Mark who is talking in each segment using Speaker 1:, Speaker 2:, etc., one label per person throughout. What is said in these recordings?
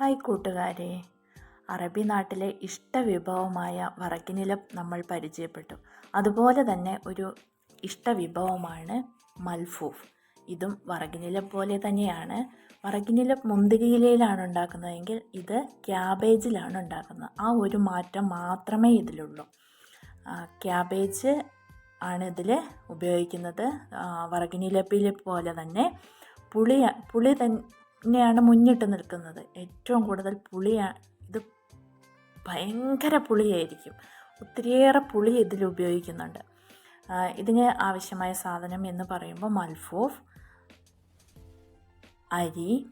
Speaker 1: Hi കൂട്ടുകാരെ. അറബി നാട്ടിലെ ഇഷ്ടവിഭവമായ വറക്കിനിലം നമ്മൾ പരിചയപ്പെട്ടു. അതുപോലെ തന്നെ ഒരു ഇഷ്ടവിഭവമാണ് മൽഫൂഫ്. ഇതും വറകിനിലം പോലെ തന്നെയാണ്. വറകിനിലം മുന്തിരിയിലയിലാണ് ഉണ്ടാക്കുന്നതെങ്കിൽ ഇത് ക്യാബേജിലാണ് ഉണ്ടാക്കുന്നത്. ആ ഒരു മാറ്റം മാത്രമേ ഇതിലുള്ളൂ. ക്യാബേജ് ആണ് ഇതിൽ ഉപയോഗിക്കുന്നത്. വറകിനിലപ്പിലെ പോലെ തന്നെ പുളി പുളി തന്നെയാണ് മുന്നിട്ട് നിൽക്കുന്നത്. ഏറ്റവും കൂടുതൽ പുളിയാണ് ഇത് ഭയങ്കര പുളിയായിരിക്കും. ഒത്തിരിയേറെ പുളി ഇതിൽ ഉപയോഗിക്കുന്നുണ്ട്. ഇതിന് ആവശ്യമായ സാധനം എന്ന് പറയുമ്പോൾ മൽഫൂഫ് അരി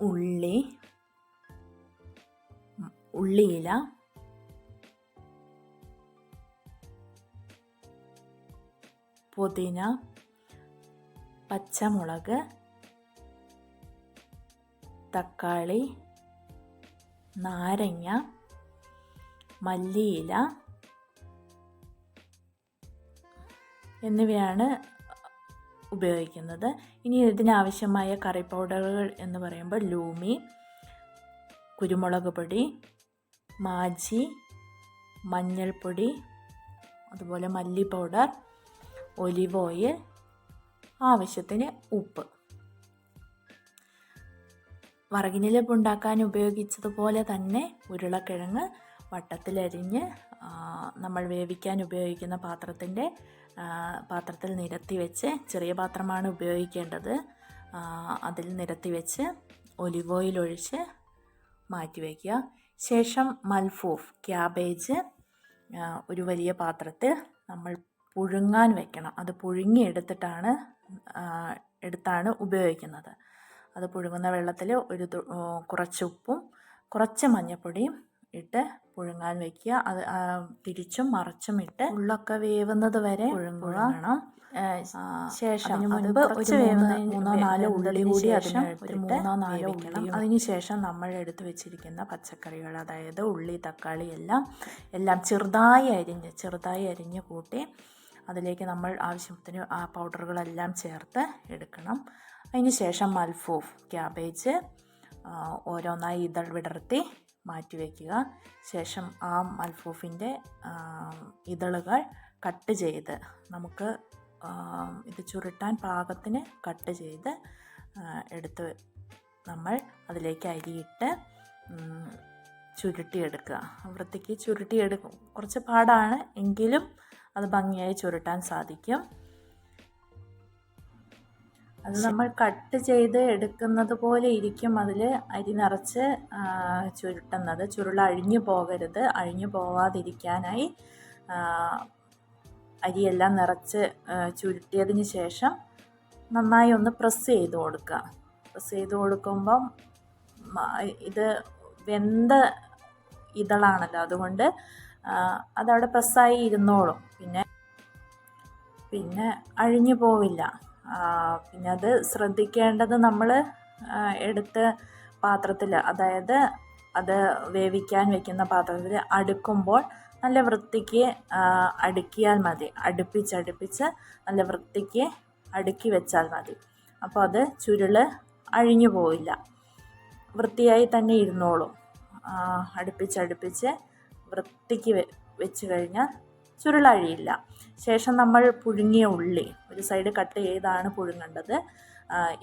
Speaker 1: ഉള്ളി ഉള്ളിയില പുതിന പച്ചമുളക് തക്കാളി നാരങ്ങ മല്ലിയില എന്നിവയാണ് ഉപയോഗിക്കുന്നത്. ഇനി ഇതിനാവശ്യമായ കറി പൗഡറുകൾ എന്ന് പറയുമ്പോൾ ലൂമി കുരുമുളക് പൊടി മാജി മഞ്ഞൾപ്പൊടി അതുപോലെ മല്ലി പൗഡർ ഒലിവ് ഓയിൽ ആവശ്യത്തിന് ഉപ്പ്. വറകിനിലപ്പ് ഉണ്ടാക്കാൻ ഉപയോഗിച്ചതുപോലെ തന്നെ ഉരുളക്കിഴങ്ങ് വട്ടത്തിലരിഞ്ഞ് നമ്മൾ വേവിക്കാൻ ഉപയോഗിക്കുന്ന പാത്രത്തിന്റെ പാത്രത്തിൽ നിരത്തി വെച്ച് ചെറിയ പാത്രമാണ് ഉപയോഗിക്കേണ്ടത്. അതിൽ നിരത്തി വെച്ച് ഒലിവ് ഓയിൽ ഒഴിച്ച് മാറ്റി വയ്ക്കുക ശേഷം മൽഫൂഫ് ക്യാബേജ് ഒരു വലിയ പാത്രത്തിൽ നമ്മൾ പുഴുങ്ങാൻ വെക്കണം. അത് പുഴുങ്ങി എടുത്തിട്ടാണ് എടുത്താണ് ഉപയോഗിക്കുന്നത്. അത് പുഴുങ്ങുന്ന വെള്ളത്തിൽ ഒരു കുറച്ച് ഉപ്പും കുറച്ച് മഞ്ഞൾപ്പൊടിയും ഇട്ട് പുഴുങ്ങാൻ വെക്കുക. അത് തിരിച്ചും മറിച്ചും ഇട്ട് ഉള്ളൊക്കെ വേവുന്നത് വരെ പുഴുങ്ങണം. ശേഷം
Speaker 2: മുൻപ്
Speaker 1: കുറച്ച്
Speaker 2: ഒരു
Speaker 1: വേവുന്ന
Speaker 2: മൂന്നോ
Speaker 1: നാലോ ഉള്ളി കൂടി
Speaker 2: അതിനകത്ത്
Speaker 1: മൂന്നോ നാലോ
Speaker 2: ഉള്ളി
Speaker 1: ഉള്ളിയും
Speaker 2: ഉള്ളിയും
Speaker 1: അതിന് ശേഷം നമ്മൾ എടുത്തു വെച്ചിരിക്കുന്ന പച്ചക്കറികൾ അതായത് ഉള്ളി തക്കാളി എല്ലാം എല്ലാം ചെറുതായി അരിഞ്ഞ് ചെറുതായി അരിഞ്ഞ് കൂട്ടി അതിലേക്ക് നമ്മൾ ആവശ്യത്തിന് ആ പൗഡറുകളെല്ലാം ചേർത്ത് എടുക്കണം. അതിന് ശേഷം മൽഫൂഫ് ക്യാബേജ് ഓരോന്നായി ഇതൾ വിടർത്തി മാറ്റി വയ്ക്കുക ശേഷം ആ മൽഫൂഫിന്റെ ഇതളുകൾ കട്ട് ചെയ്ത് നമുക്ക് ഇത് ചുരുട്ടാൻ പാകത്തിന് കട്ട് ചെയ്ത് എടുത്ത് നമ്മൾ അതിലേക്ക് അരിയിട്ട് ചുരുട്ടിയെടുക്കുക. വൃത്തിക്ക് ചുരുട്ടിയെടുക്കും കുറച്ച് പാടാണ് എങ്കിലും അത് ഭംഗിയായി ചുരുട്ടാൻ സാധിക്കും. അത് നമ്മൾ കട്ട് ചെയ്ത് എടുക്കുന്നത് പോലെ ഇരിക്കും അതിൽ അരി നിറച്ച് ചുരുട്ടുന്നത്. ചുരുള അഴിഞ്ഞു പോകരുത്. അഴിഞ്ഞു പോവാതിരിക്കാനായി അരിയെല്ലാം നിറച്ച് ചുരുട്ടിയതിന് ശേഷം നന്നായി ഒന്ന് പ്രസ് ചെയ്ത് കൊടുക്കുക. പ്രസ് ചെയ്ത് കൊടുക്കുമ്പം ഇത് വെന്ത ഇതളാണല്ലോ. അതുകൊണ്ട് അതവിടെ പ്രസ്സായി ഇരുന്നോളും. പിന്നെ പിന്നെ അഴിഞ്ഞു പോവില്ല. പിന്നെ അത് ശ്രദ്ധിക്കേണ്ടത് നമ്മൾ എടുത്ത് പാത്രത്തിൽ അതായത് അത് വേവിക്കാൻ വെക്കുന്ന പാത്രത്തിൽ അടുക്കുമ്പോൾ നല്ല വൃത്തിക്ക് അടുക്കിയാൽ മതി. അടുപ്പിച്ചടുപ്പിച്ച് നല്ല വൃത്തിക്ക് അടുക്കി വെച്ചാൽ മതി. അപ്പോൾ അത് ചുരുൾ അഴിഞ്ഞു പോവില്ല. വൃത്തിയായി തന്നെ ഇരുന്നോളും. അടുപ്പിച്ചടുപ്പിച്ച് വൃത്തിക്ക് വെച്ച് കഴിഞ്ഞാൽ ചുരുളഴിയില്ല. ശേഷം നമ്മൾ പുഴുങ്ങിയ ഉള്ളി ഒരു സൈഡ് കട്ട് ചെയ്താണ് പുഴുങ്ങേണ്ടത്.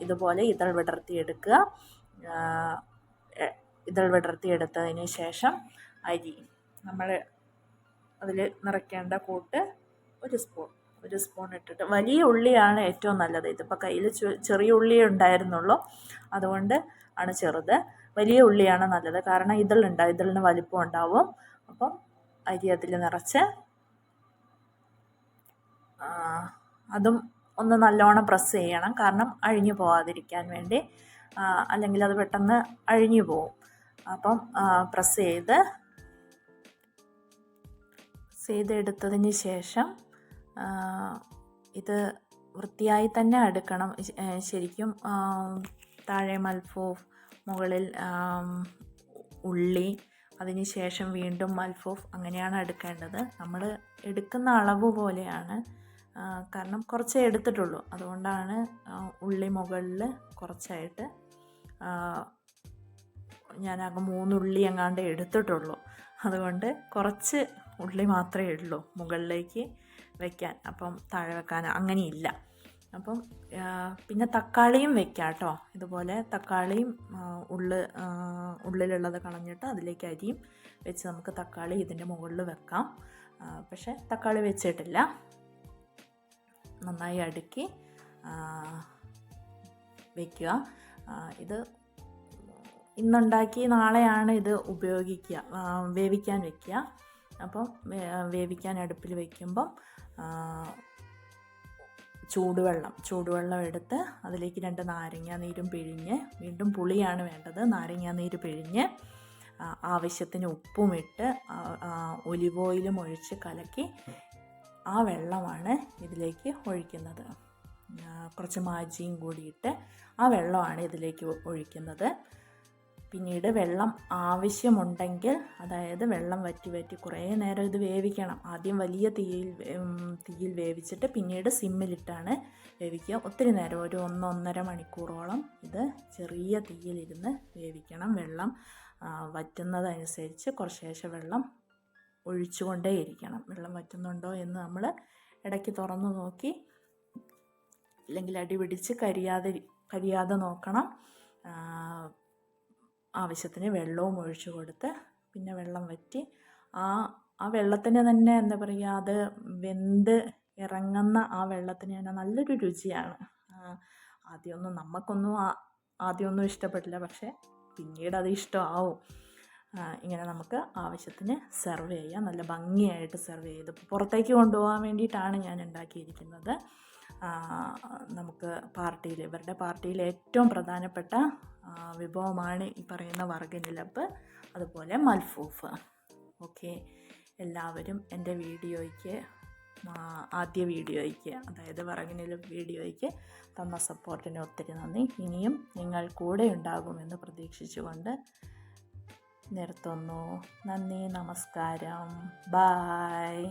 Speaker 1: ഇതുപോലെ ഇതൾ വിടർത്തിയെടുക്കുക ഇതൾ വിടർത്തിയെടുത്തതിന് ശേഷം അരി നമ്മൾ അതിൽ നിറയ്ക്കേണ്ട കൂട്ട് ഒരു സ്പൂൺ ഒരു സ്പൂൺ ഇട്ടിട്ട് വലിയ ഉള്ളിയാണ് ഏറ്റവും നല്ലത്. ഇതിപ്പോൾ കയ്യിൽ ചെറിയ ഉള്ളിയേ ഉണ്ടായിരുന്നുള്ളൂ. അതുകൊണ്ട് ആണ് ചെറുത്. വലിയ ഉള്ളിയാണ് നല്ലത്. കാരണം ഇതളുണ്ടാവും ഇതളിന് വലിപ്പം ഉണ്ടാവും. അപ്പം അരി അതിൽ നിറച്ച് അതും ഒന്ന് നല്ലോണം പ്രസ് ചെയ്യണം. കാരണം അഴിഞ്ഞു പോകാതിരിക്കാൻ വേണ്ടി അല്ലെങ്കിൽ അത് പെട്ടെന്ന് അഴിഞ്ഞു പോവും. അപ്പം പ്രസ് ചെയ്ത് ചെയ്തെടുത്തതിന് ശേഷം ഇത് വൃത്തിയായി തന്നെ അടുക്കണം. ശരിക്കും താഴെ മൽഫൂഫ് മുകളിൽ ഉള്ളി അതിന് ശേഷം വീണ്ടും മൽഫൂഫ് അങ്ങനെയാണ് എടുക്കേണ്ടത്. നമ്മൾ എടുക്കുന്ന അളവ് പോലെയാണ്. കാരണം കുറച്ചേ എടുത്തിട്ടുള്ളൂ. അതുകൊണ്ടാണ് ഉള്ളി മുകളിൽ കുറച്ചായിട്ട് ഞാനാകെ മൂന്നുള്ളി എങ്ങാണ്ട് എടുത്തിട്ടുള്ളൂ. അതുകൊണ്ട് കുറച്ച് ഉള്ളി മാത്രമേ ഉള്ളൂ മുകളിലേക്ക് വെക്കാൻ. അപ്പം താഴെ വെക്കാൻ അങ്ങനെയില്ല. അപ്പം പിന്നെ തക്കാളിയും വെക്കാം കേട്ടോ ഇതുപോലെ തക്കാളിയും ഉള്ള് ഉള്ളിലുള്ളത് കളഞ്ഞിട്ട് അതിലേക്ക് അരിയും വെച്ച് നമുക്ക് തക്കാളി ഇതിന്റെ മുകളിൽ വെക്കാം. പക്ഷേ തക്കാളി വെച്ചിട്ടില്ല. നന്നായി അടുക്കി വയ്ക്കുക ഇത് ഇന്നുണ്ടാക്കി നാളെയാണ് ഇത് ഉപയോഗിക്കുക വേവിക്കാൻ വെക്കുക. അപ്പം വേവിക്കാൻ അടുപ്പിൽ വയ്ക്കുമ്പം ചൂടുവെള്ളം ചൂടുവെള്ളം എടുത്ത് അതിലേക്ക് രണ്ട് നാരങ്ങ നീരും പിഴിഞ്ഞ് വീണ്ടും പുളിയാണ് വേണ്ടത്. നാരങ്ങ നീര് പിഴിഞ്ഞ് ആവശ്യത്തിന് ഉപ്പുമിട്ട് ആ, ആ, ഒലിവ് ഓയിലും ഒഴിച്ച് കലക്കി ആ വെള്ളമാണ് ഇതിലേക്ക് ഒഴിക്കുന്നത്. കുറച്ച് മാജിയും കൂടിയിട്ട് ആ വെള്ളമാണ് ഇതിലേക്ക് ഒഴിക്കുന്നത്. പിന്നീട് വെള്ളം ആവശ്യമുണ്ടെങ്കിൽ അതായത് വെള്ളം വറ്റി വറ്റി കുറേ നേരം ഇത് വേവിക്കണം. ആദ്യം വലിയ തീയിൽ തീയിൽ വേവിച്ചിട്ട് പിന്നീട് സിമ്മിലിട്ടാണ് വേവിക്കുക. ഒത്തിരി നേരം ഒരു ഒന്നൊന്നര മണിക്കൂറോളം ഇത് ചെറിയ തീയിലിരുന്ന് വേവിക്കണം. വെള്ളം വറ്റുന്നതനുസരിച്ച് കുറച്ച് വെള്ളം ഒഴിച്ചുകൊണ്ടേയിരിക്കണം. വെള്ളം വറ്റുന്നുണ്ടോ എന്ന് നമ്മൾ ഇടയ്ക്ക് തുറന്നു നോക്കി അല്ലെങ്കിൽ അടിപിടിച്ച് കരിയാതെ കരിയാതെ നോക്കണം. ആവശ്യത്തിന് വെള്ളവും ഒഴിച്ചു കൊടുത്ത് പിന്നെ വെള്ളം വറ്റി ആ ആ വെള്ളത്തിന് തന്നെ എന്താ പറയുക അത് വെന്ത് ഇറങ്ങുന്ന ആ വെള്ളത്തിന് തന്നെ നല്ലൊരു രുചിയാണ്. ആദ്യമൊന്നും നമുക്കൊന്നും ആദ്യമൊന്നും ഇഷ്ടപ്പെട്ടില്ല പക്ഷേ പിന്നീട് അത് ഇഷ്ടമാവും. ഇങ്ങനെ നമുക്ക് ആവശ്യത്തിന് സെർവ് ചെയ്യാം. നല്ല ഭംഗിയായിട്ട് സെർവ് ചെയ്ത് പുറത്തേക്ക് കൊണ്ടുപോകാൻ വേണ്ടിയിട്ടാണ് ഞാൻ ഉണ്ടാക്കിയിരിക്കുന്നത്. നമുക്ക് പാർട്ടിയിൽ ഇവരുടെ പാർട്ടിയിൽ ഏറ്റവും പ്രധാനപ്പെട്ട വിഭവമാണ് ഈ പറയുന്ന വർഗനിലപ്പ് അതുപോലെ മൽഫൂഫ്. ഓക്കെ. എല്ലാവരും എന്റെ വീഡിയോയ്ക്ക് ആദ്യ വീഡിയോയ്ക്ക് അതായത് വറഗനിലപ്പ് വീഡിയോയ്ക്ക് തന്ന സപ്പോർട്ടിന് ഒത്തിരി നന്ദി. ഇനിയും നിങ്ങൾ കൂടെ ഉണ്ടാകുമെന്ന് പ്രതീക്ഷിച്ചുകൊണ്ട് നിർത്തുന്നു. നന്ദി നമസ്കാരം. ബായ്.